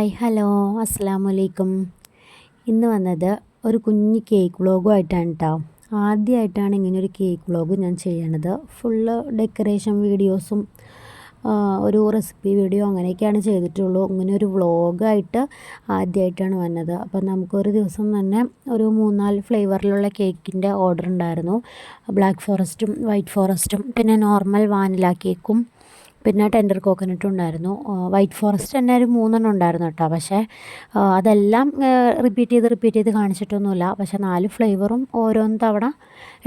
Hi hello അസ്സാം വലൈക്കും ഇന്ന് വന്നത് ഒരു കുഞ്ഞ് കേക്ക് വ്ളോഗുമായിട്ടാണ് കേട്ടോ ആദ്യമായിട്ടാണ് ഇങ്ങനെ ഒരു കേക്ക് വ്ളോഗ് ഞാൻ ചെയ്യണത്. ഫുള്ള് ഡെക്കറേഷൻ വീഡിയോസും ഒരു റെസിപ്പി വീഡിയോ അങ്ങനെയൊക്കെയാണ് ചെയ്തിട്ടുള്ളൂ. ഇങ്ങനെ ഒരു വ്ളോഗായിട്ട് ആദ്യമായിട്ടാണ് വന്നത്. അപ്പോൾ നമുക്കൊരു ദിവസം തന്നെ ഒരു മൂന്നാൽ ഫ്ലേവറിലുള്ള കേക്കിന്റെ ഓർഡർ ഉണ്ടായിരുന്നു. ബ്ലാക്ക് ഫോറസ്റ്റും വൈറ്റ് ഫോറസ്റ്റും പിന്നെ നോർമൽ വാനില കേക്കും പിന്നെ ടെൻഡർ കോക്കനട്ടും ഉണ്ടായിരുന്നു. വൈറ്റ് ഫോറസ്റ്റ് തന്നെ ഒരു മൂന്നെണ്ണം ഉണ്ടായിരുന്നു കേട്ടോ. പക്ഷേ അതെല്ലാം റിപ്പീറ്റ് ചെയ്ത് റിപ്പീറ്റ് ചെയ്ത് കാണിച്ചിട്ടൊന്നുമില്ല. പക്ഷേ നാല് ഫ്ലേവറും ഓരോന്ന് തവണ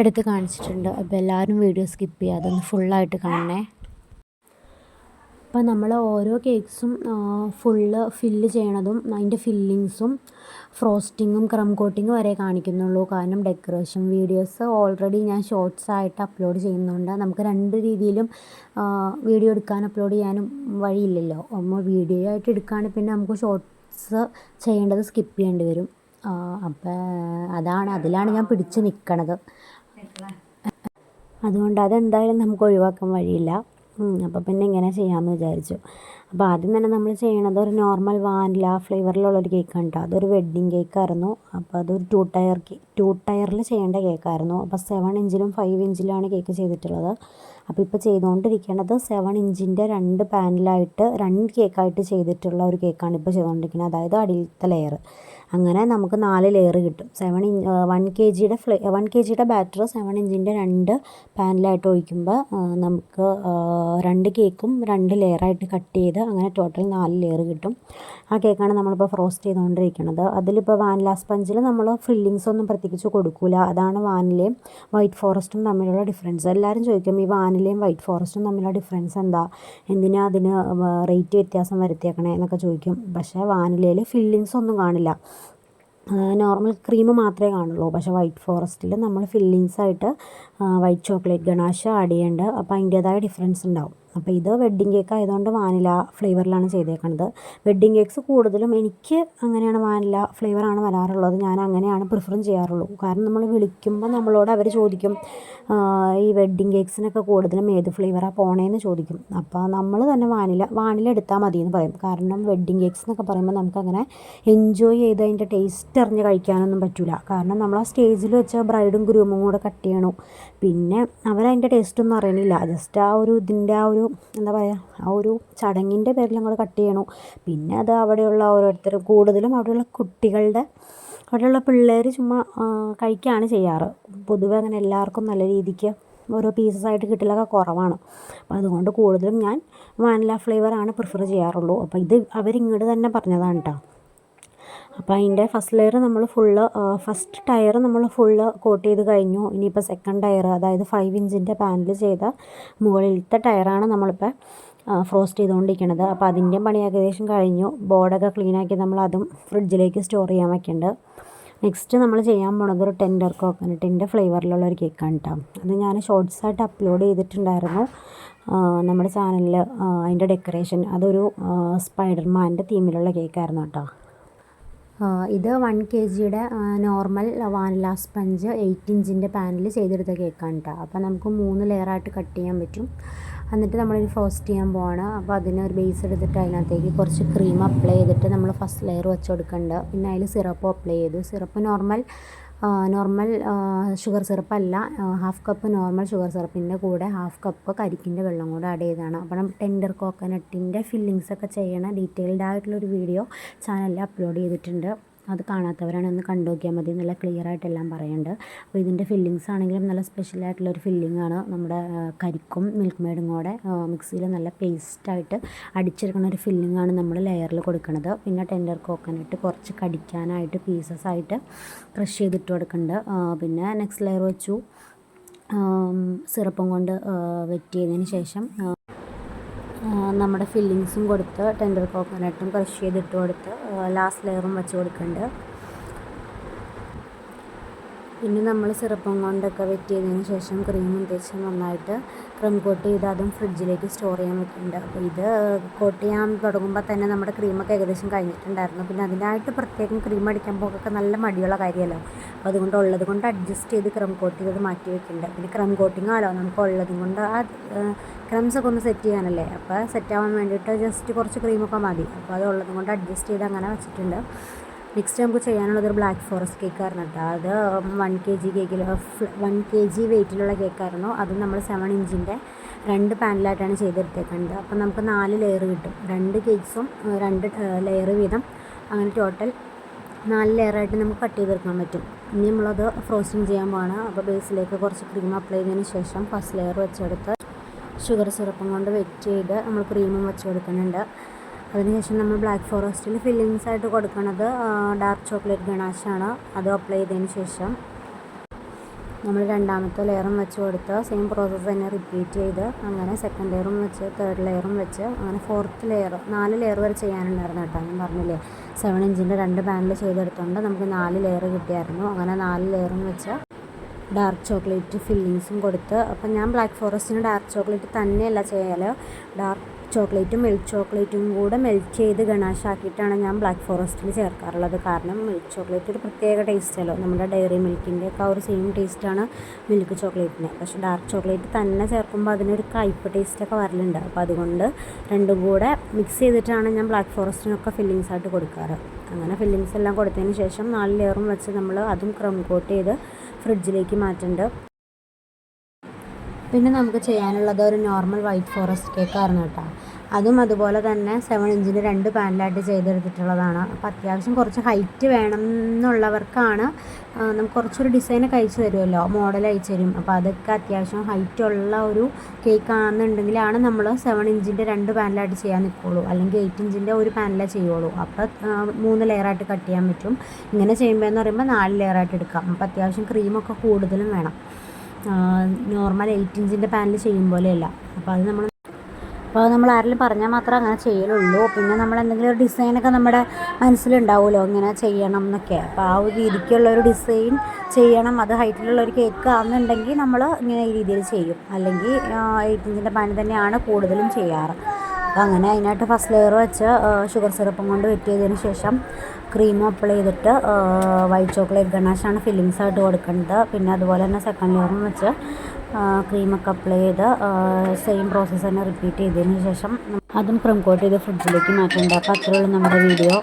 എടുത്ത് കാണിച്ചിട്ടുണ്ട്. അപ്പോൾ എല്ലാവരും വീഡിയോ സ്കിപ്പ് ചെയ്യാതെ ഒന്ന് ഫുള്ളായിട്ട് കാണണേ. അപ്പോൾ നമ്മൾ ഓരോ കേക്ക്സും ഫുള്ള് ഫില്ല് ചെയ്യണതും അതിന്റെ ഫില്ലിങ്സും ഫ്രോസ്റ്റിങ്ങും ക്രം കോട്ടിങ്ങും വരെ കാണിക്കുന്നുള്ളൂ. കാരണം ഡെക്കറേഷൻ വീഡിയോസ് ഓൾറെഡി ഞാൻ ഷോർട്സ് ആയിട്ട് അപ്ലോഡ് ചെയ്യുന്നുണ്ട്. നമുക്ക് രണ്ട് രീതിയിലും വീഡിയോ എടുക്കാൻ അപ്ലോഡ് ചെയ്യാനും വഴിയില്ലല്ലോ. നമ്മൾ വീഡിയോ ആയിട്ട് എടുക്കുകയാണെങ്കിൽ പിന്നെ നമുക്ക് ഷോർട്സ് ചെയ്യേണ്ടത് സ്കിപ്പ് ചെയ്യേണ്ടി വരും. അപ്പോൾ അതാണ് അതിലാണ് ഞാൻ പിടിച്ച് നിൽക്കണത് അതുകൊണ്ട് അതെന്തായാലും നമുക്ക് ഒഴിവാക്കാൻ വഴിയില്ല. അപ്പോൾ പിന്നെ ഇങ്ങനെ ചെയ്യാമെന്ന് വിചാരിച്ചു. അപ്പോൾ ആദ്യം തന്നെ നമ്മൾ ചെയ്യണത് ഒരു നോർമൽ വാനില ഫ്ലേവറിലുള്ളൊരു കേക്കാണ് കേട്ടോ അതൊരു വെഡ്ഡിങ് കേക്കായിരുന്നു അപ്പോൾ അതൊരു ടു ടയർ ടു ടയറിൽ ചെയ്യേണ്ട കേക്കായിരുന്നു അപ്പോൾ സെവൻ ഇഞ്ചിലും ഫൈവ് ഇഞ്ചിലാണ് കേക്ക് ചെയ്തിട്ടുള്ളത്. അപ്പോൾ ഇപ്പോൾ ചെയ്തുകൊണ്ടിരിക്കുന്നത് സെവൻ ഇഞ്ചിന്റെ രണ്ട് പാനിലായിട്ട് രണ്ട് കേക്കായിട്ട് ചെയ്തിട്ടുള്ള ഒരു കേക്കാണ് ഇപ്പോൾ ചെയ്തുകൊണ്ടിരിക്കുന്നത് അതായത് അടിയിലത്തെ ലെയർ അങ്ങനെ നമുക്ക് നാല് ലെയർ കിട്ടും. സെവൻ ഇഞ്ച് വൺ കെ ജിയുടെ ഫ്ലേ വൺ കെ ജിയുടെ ബാറ്റർ സെവൻ ഇഞ്ചിന്റെ രണ്ട് പാനിലായിട്ട് ഒഴിക്കുമ്പോൾ നമുക്ക് രണ്ട് കേക്കും രണ്ട് ലെയറായിട്ട് കട്ട് ചെയ്ത് അങ്ങനെ ടോട്ടൽ നാല് ലെയർ കിട്ടും. ആ കേക്കാണ് നമ്മളിപ്പോൾ ഫ്രോസ്റ്റ് ചെയ്തുകൊണ്ടിരിക്കുന്നത്. അതിലിപ്പോൾ വാനില സ്പഞ്ചിൽ നമ്മൾ ഫില്ലിങ്സ് ഒന്നും പ്രത്യേകിച്ച് കൊടുക്കില്ല അതാണ് വാനിലയും വൈറ്റ് ഫോറസ്റ്റും തമ്മിലുള്ള ഡിഫറൻസ് എല്ലാവരും ചോദിക്കും ഈ വാനിലയും വൈറ്റ് ഫോറസ്റ്റും തമ്മിലുള്ള ഡിഫറൻസ് എന്താ? എന്തിനാ അതിന് റേറ്റ് വ്യത്യാസം വരുത്തിയേക്കണേ? എന്നൊക്കെ ചോദിക്കും. പക്ഷേ വാനിലയിൽ ഫില്ലിങ്സ് ഒന്നും കാണില്ല. നോർമൽ ക്രീം മാത്രമേ കാണുള്ളൂ. പക്ഷേ വൈറ്റ് ഫോറസ്റ്റിൽ നമ്മൾ ഫില്ലിങ്സായിട്ട് വൈറ്റ് ചോക്ലേറ്റ് ഗണാഷ് ആഡ് ചെയ്യേണ്ട. അപ്പോൾ അതിന്റേതായ ഡിഫറൻസ് ഉണ്ടാവും. അപ്പോൾ ഇത് വെഡ്ഡിങ് കേക്ക് ആയതുകൊണ്ട് വാനില ഫ്ലേവറിലാണ് ചെയ്തേക്കുന്നത് വെഡ്ഡിങ് കേക്ക്സ് കൂടുതലും എനിക്ക് അങ്ങനെയാണ് വാനില ഫ്ലേവറാണ് വരാറുള്ളത്. ഞാൻ അങ്ങനെയാണ് പ്രിഫറും ചെയ്യാറുള്ളൂ. കാരണം നമ്മൾ വിളിക്കുമ്പോൾ നമ്മളോട് അവർ ചോദിക്കും ഈ വെഡ്ഡിങ് കേക്ക്സിനൊക്കെ കൂടുതലും ഏത് ഫ്ലേവറാണ് പോണേന്ന് ചോദിക്കും. അപ്പോൾ നമ്മൾ തന്നെ വാനില വാനില എടുത്താൽ മതി എന്ന് പറയും. കാരണം വെഡ്ഡിങ് കേക്ക്സ് എന്നൊക്കെ പറയുമ്പോൾ നമുക്കങ്ങനെ എൻജോയ് ചെയ്ത് അതിന്റെ ടേസ്റ്റ് അറിഞ്ഞ് കഴിക്കാനൊന്നും പറ്റില്ല കാരണം നമ്മൾ ആ സ്റ്റേജിൽ വെച്ച ബ്രൈഡും ഗ്രൂമും കൂടെ കട്ട് ചെയ്യണു. പിന്നെ അവരതിന്റെ ടേസ്റ്റൊന്നും അറിയണില്ല. ജസ്റ്റ് ആ ഒരു ഇതിന്റെ ആ ഒരു എന്താ പറയുക ആ ഒരു ചടങ്ങിന്റെ പേരിൽ അങ്ങോട്ട് കട്ട് ചെയ്യണു. പിന്നെ അത് അവിടെയുള്ള ഓരോരുത്തർ കൂടുതലും അവിടെയുള്ള കുട്ടികളുടെ അവിടെയുള്ള പിള്ളേർ ചുമ്മാ കഴിക്കുകയാണ് ചെയ്യാറ്. പൊതുവെ അങ്ങനെ എല്ലാവർക്കും നല്ല രീതിക്ക് ഓരോ പീസസ് ആയിട്ട് കിട്ടലൊക്കെ കുറവാണ്. അപ്പോൾ അതുകൊണ്ട് കൂടുതലും ഞാൻ വാനില ഫ്ലേവറാണ് പ്രിഫർ ചെയ്യാറുള്ളൂ. അപ്പോൾ ഇത് അവരിങ്ങോട്ട് തന്നെ പറഞ്ഞതാണ് കേട്ടോ അപ്പോൾ അതിന്റെ ഫസ്റ്റ് ലെയർ നമ്മൾ ഫുള്ള് ഫസ്റ്റ് ടയർ നമ്മൾ ഫുള്ള് കോട്ട് ചെയ്ത് കഴിഞ്ഞു. ഇനിയിപ്പോൾ സെക്കൻഡ് ടയർ അതായത് ഫൈവ് ഇഞ്ചിന്റെ പാനൽ ചെയ്ത മുകളിലത്തെ ടയറാണ് നമ്മളിപ്പോൾ ഫ്രോസ്റ്റ് ചെയ്തുകൊണ്ടിരിക്കുന്നത് അപ്പോൾ അതിന്റെ പണി ഏകദേശം കഴിഞ്ഞു. ബോർഡൊക്കെ ക്ലീനാക്കി നമ്മൾ അതും ഫ്രിഡ്ജിലേക്ക് സ്റ്റോർ ചെയ്യാൻ വെക്കുന്നുണ്ട് നെക്സ്റ്റ് നമ്മൾ ചെയ്യാൻ പോണത് ഒരു ടെൻഡർ കോക്കനട്ടിന്റെ ഫ്ലേവറിലുള്ള ഒരു കേക്കാണ് കേട്ടോ അത് ഞാൻ ഷോർട്ട്സ് ഷോർട്സായിട്ട് അപ്ലോഡ് ചെയ്തിട്ടുണ്ടായിരുന്നു. നമ്മുടെ ചാനലിൽ അതിന്റെ ഡെക്കറേഷൻ അതൊരു സ്പൈഡർമാന്റെ തീമിലുള്ള കേക്കായിരുന്നു കേട്ടോ ഇത് വൺ കെ ജിയുടെ നോർമൽ വാനില സ്പഞ്ച് എയ്റ്റ് ഇഞ്ചിന്റെ പാനിൽ ചെയ്തെടുത്ത കേക്കാണ് കേട്ടോ അപ്പോൾ നമുക്ക് മൂന്ന് ലെയറായിട്ട് കട്ട് ചെയ്യാൻ പറ്റും. എന്നിട്ട് നമ്മളിത് ഫ്രോസ്റ്റ് ചെയ്യാൻ പോവാണ്. അപ്പോൾ അതിനൊരു ബേസ് എടുത്തിട്ട് അതിനകത്തേക്ക് കുറച്ച് ക്രീം അപ്ലൈ ചെയ്തിട്ട് നമ്മൾ ഫസ്റ്റ് ലെയർ വെച്ച് കൊടുക്കേണ്ടത് പിന്നെ അതിൽ സിറപ്പ് അപ്ലൈ ചെയ്തു. Syrup normal normal sugar syrup അല്ല. ഹാഫ് കപ്പ് നോർമൽ ഷുഗർ സിറപ്പിന്റെ കൂടെ ഹാഫ് കപ്പ് കരിക്കിന്റെ വെള്ളം കൂടെ ആഡ് ചെയ്തതാണ് അപ്പം ടെൻഡർ കോക്കനട്ടിന്റെ ഫില്ലിങ്സ് ഒക്കെ ചെയ്യണ ഡീറ്റെയിൽഡ് ആയിട്ടുള്ളൊരു വീഡിയോ ചാനലിൽ അപ്ലോഡ് ചെയ്തിട്ടുണ്ട്. അത് കാണാത്തവരാണ് ഒന്ന് കണ്ടു നോക്കിയാൽ മതി. നല്ല ക്ലിയർ ആയിട്ടെല്ലാം പറയുന്നുണ്ട് അപ്പോൾ ഇതിന്റെ ഫില്ലിങ്സ് ആണെങ്കിലും നല്ല സ്പെഷ്യൽ ആയിട്ടുള്ള ഒരു ഫില്ലിംഗ് ആണ് നമ്മുടെ കരിക്കും മിൽക്ക് മെയ്ഡും കൂടെ മിക്സിയിൽ നല്ല പേസ്റ്റായിട്ട് അടിച്ചെടുക്കുന്ന ഒരു ഫില്ലിംഗ് ആണ് നമ്മൾ ലെയറിൽ കൊടുക്കുന്നത് പിന്നെ ടെൻഡർ കോക്കനട്ട് കുറച്ച് കടിക്കാനായിട്ട് പീസസ് ആയിട്ട് ക്രഷ് ചെയ്തിട്ട് കൊടുക്കുന്നുണ്ട് പിന്നെ നെക്സ്റ്റ് ലെയർ വെച്ചു. സിറപ്പും കൊണ്ട് വെറ്റ് ചെയ്തതിന് ശേഷം നമ്മുടെ ഫില്ലിങ്സും കൊടുത്ത് ടെൻഡർ കോക്കനട്ടും ക്രഷ് ചെയ്തിട്ട് കൊടുത്ത് ലാസ്റ്റ് ലെയറും വെച്ച് കൊടുക്കുന്നുണ്ട് പിന്നെ നമ്മൾ സിറപ്പും കൊണ്ടൊക്കെ വെറ്റ് ചെയ്തതിന് ശേഷം ക്രീമും തേച്ച് നന്നായിട്ട് ക്രം കോട്ട് ചെയ്ത് അതും ഫ്രിഡ്ജിലേക്ക് സ്റ്റോർ ചെയ്യാൻ വെക്കുന്നുണ്ട്. അപ്പോൾ ഇത് കോട്ട് ചെയ്യാൻ തുടങ്ങുമ്പോൾ തന്നെ നമ്മുടെ ക്രീമൊക്കെ ഏകദേശം കഴിഞ്ഞിട്ടുണ്ടായിരുന്നു. പിന്നെ അതിനായിട്ട് പ്രത്യേകം ക്രീം അടിക്കാൻ പോകൊക്കെ നല്ല മടിയുള്ള കാര്യമല്ലോ. അപ്പോൾ അതുകൊണ്ട് ഉള്ളത് കൊണ്ട് അഡ്ജസ്റ്റ് ചെയ്ത് ക്രം കോട്ട് ചെയ്ത് മാറ്റി വെക്കുന്നുണ്ട്. പിന്നെ ക്രം കോട്ടിങ് ആലോ നമുക്ക് ഉള്ളതും കൊണ്ട് ആ ക്രംസ് ഒക്കെ ഒന്ന് സെറ്റ് ചെയ്യാനല്ലേ? അപ്പോൾ സെറ്റ് ആവാൻ വേണ്ടിയിട്ട് ജസ്റ്റ് കുറച്ച് ക്രീമൊക്കെ മതി. അപ്പോൾ അത് ഉള്ളതും കൊണ്ട് അഡ്ജസ്റ്റ് ചെയ്ത് അങ്ങനെ വെച്ചിട്ടുണ്ട്. നെക്സ്റ്റ് നമുക്ക് ചെയ്യാനുള്ളത് ഒരു ബ്ലാക്ക് ഫോറസ്റ്റ് കേക്കായിരുന്നു കേട്ടോ അത് വൺ കെ ജി കേക്കിൽ വൺ കെ ജി വെയിറ്റിലുള്ള കേക്കായിരുന്നു അത് നമ്മൾ സെവൻ ഇഞ്ചിന്റെ രണ്ട് പാനിലായിട്ടാണ് ചെയ്തെടുത്തേക്കുന്നത് അപ്പം നമുക്ക് നാല് ലെയർ കിട്ടും. രണ്ട് കേക്ക്സും രണ്ട് ലെയർ വീതം. അങ്ങനെ ടോട്ടൽ നാല് ലെയറായിട്ട് നമുക്ക് കട്ട് ചെയ്തെടുക്കാൻ പറ്റും. ഇനി നമ്മളത് ഫ്രോസ്റ്റിംഗ് ചെയ്യാൻ പോവാണ്. അപ്പോൾ ബേസിലേക്ക് കുറച്ച് ക്രീം അപ്ലൈ ചെയ്തതിന് ശേഷം ഫസ്റ്റ് ലെയർ വെച്ചെടുത്ത് ഷുഗർ സിറപ്പും കൊണ്ട് വെറ്റ് ചെയ്ത് നമ്മൾ ക്രീമും വെച്ച് കൊടുക്കുന്നുണ്ട്. അതിനുശേഷം നമ്മൾ ബ്ലാക്ക് ഫോറസ്റ്റിൽ ഫില്ലിങ്സ് ആയിട്ട് കൊടുക്കുന്നത് ഡാർക്ക് ചോക്ലേറ്റ് ഗണാശാണ് അത് അപ്ലൈ ചെയ്തതിന് ശേഷം നമ്മൾ രണ്ടാമത്തെ ലെയറും വെച്ച് കൊടുത്ത് സെയിം പ്രോസസ്സ് തന്നെ റിപ്പീറ്റ് ചെയ്ത് അങ്ങനെ സെക്കൻഡ് ലെയറും വെച്ച് തേർഡ് ലെയറും വെച്ച് അങ്ങനെ ഫോർത്ത് ലെയർ നാല് ലെയർ വരെ ചെയ്യാനുണ്ടായിരുന്നു കേട്ടോ ഞാൻ പറഞ്ഞില്ലേ. സെവൻ ഇഞ്ചിന്റെ രണ്ട് പാനിൽ ചെയ്തെടുത്തുകൊണ്ട് നമുക്ക് നാല് ലെയർ കിട്ടിയായിരുന്നു. അങ്ങനെ നാല് ലെയറും വെച്ച് ഡാർക്ക് ചോക്ലേറ്റ് ഫില്ലിങ്സും കൊടുത്ത് അപ്പം ഞാൻ ബ്ലാക്ക് ഫോറസ്റ്റിന് ഡാർക്ക് ചോക്ലേറ്റ് തന്നെയല്ല ചെയ്യാൽ ഡാർക്ക് ചോക്ലേറ്റും മിൽക്ക് ചോക്ലേറ്റും കൂടെ മെൽറ്റ് ചെയ്ത് ഗണാശാക്കിയിട്ടാണ് ഞാൻ ബ്ലാക്ക് ഫോറസ്റ്റിൽ ചേർക്കാറുള്ളത്. കാരണം മിൽക്ക് ചോക്ലേറ്റ് ഒരു പ്രത്യേക ടേസ്റ്റല്ലോ നമ്മുടെ ഡയറി മിൽക്കിന്റെ ഒക്കെ ഒരു സെയിം ടേസ്റ്റാണ് മിൽക്ക് ചോക്ലേറ്റിന് പക്ഷേ ഡാർക്ക് ചോക്ലേറ്റ് തന്നെ ചേർക്കുമ്പോൾ അതിനൊരു കയ്പ്പ് ടേസ്റ്റൊക്കെ വരലുണ്ട്. അപ്പോൾ അതുകൊണ്ട് രണ്ടും കൂടെ മിക്സ് ചെയ്തിട്ടാണ് ഞാൻ ബ്ലാക്ക് ഫോറസ്റ്റിനൊക്കെ ഫില്ലിങ്സ് ആയിട്ട് കൊടുക്കാറ്. അങ്ങനെ ഫില്ലിങ്സ് എല്ലാം കൊടുത്തതിന് ശേഷം നാല് ലെയറും വെച്ച് നമ്മൾ അതും ക്രം കോട്ട് ചെയ്ത് ഫ്രിഡ്ജിലേക്ക് മാറ്റുന്നുണ്ട് പിന്നെ നമുക്ക് ചെയ്യാനുള്ളത് ഒരു നോർമൽ വൈറ്റ് ഫോറസ്റ്റ് കേക്ക് കേക്കായിരുന്നു കേട്ടോ. അതും അതുപോലെ തന്നെ സെവൻ ഇഞ്ചിന്റെ രണ്ട് പാനലായിട്ട് ചെയ്തെടുത്തിട്ടുള്ളതാണ്. അപ്പോൾ അത്യാവശ്യം കുറച്ച് ഹൈറ്റ് വേണം എന്നുള്ളവർക്കാണ് നമുക്ക് കുറച്ചൊരു ഡിസൈനൊക്കെ അയച്ചു തരുമല്ലോ മോഡൽ അയച്ചു തരും. അപ്പോൾ അതൊക്കെ അത്യാവശ്യം ഹൈറ്റുള്ള ഒരു കേക്ക് ആണെന്നുണ്ടെങ്കിലാണ് നമ്മൾ സെവൻ ഇഞ്ചിന്റെ രണ്ട് പാനലായിട്ട് ചെയ്യാൻ നിൽക്കുള്ളൂ അല്ലെങ്കിൽ എയ്റ്റ് ഇഞ്ചിന്റെ ഒരു പാനലേ ചെയ്യുള്ളൂ. അപ്പോൾ മൂന്ന് ലെയറായിട്ട് കട്ട് ചെയ്യാൻ പറ്റും. ഇങ്ങനെ ചെയ്യുമ്പോൾ എന്ന് പറയുമ്പോൾ നാല് ലെയറായിട്ട് എടുക്കാം. അപ്പോൾ അത്യാവശ്യം ക്രീമൊക്കെ കൂടുതലും വേണം. നോർമൽ എയ്റ്റ് ഇഞ്ചിന്റെ പാനിൽ ചെയ്യും പോലെയല്ല. അപ്പോൾ അത് നമ്മൾ അപ്പോൾ നമ്മൾ ആരെങ്കിലും പറഞ്ഞാൽ മാത്രമേ അങ്ങനെ ചെയ്യലുള്ളൂ. പിന്നെ നമ്മൾ എന്തെങ്കിലും ഒരു ഡിസൈനൊക്കെ നമ്മുടെ മനസ്സിലുണ്ടാവുമല്ലോ ഇങ്ങനെ ചെയ്യണം എന്നൊക്കെ. അപ്പോൾ ആ ഒരു രീതിക്കുള്ള ഒരു ഡിസൈൻ ചെയ്യണം അത് ഹൈറ്റിലുള്ള ഒരു കേക്ക് ആണെന്നുണ്ടെങ്കിൽ നമ്മൾ ഇങ്ങനെ ഈ രീതിയിൽ ചെയ്യും. അല്ലെങ്കിൽ എയ്റ്റ് ഇഞ്ചിന്റെ പാനിൽ തന്നെയാണ് കൂടുതലും ചെയ്യാറ്. അപ്പോൾ അങ്ങനെ അതിനായിട്ട് ഫസ്റ്റ് ലെയർ വെച്ച് ഷുഗർ സിറപ്പും കൊണ്ട് വെറ്റ് ചെയ്തതിന് ശേഷം ക്രീം അപ്ലൈ ചെയ്തിട്ട് വൈറ്റ് ചോക്ലേറ്റ് ഗണാഷാണ് ഫില്ലിങ്സ് ആയിട്ട് കൊടുക്കേണ്ടത് പിന്നെ അതുപോലെ തന്നെ സെക്കൻഡ് ലെയറും വെച്ച് ക്രീമൊക്കെ അപ്ലൈ ചെയ്ത് സെയിം പ്രോസസ്സ് തന്നെ റിപ്പീറ്റ് ചെയ്തതിന് ശേഷം അതും ക്രം കോട്ട് ചെയ്ത് ഫ്രിഡ്ജിലേക്ക് മാറ്റേണ്ട. അപ്പോൾ അത്രയുള്ളൂ നമ്മുടെ വീഡിയോ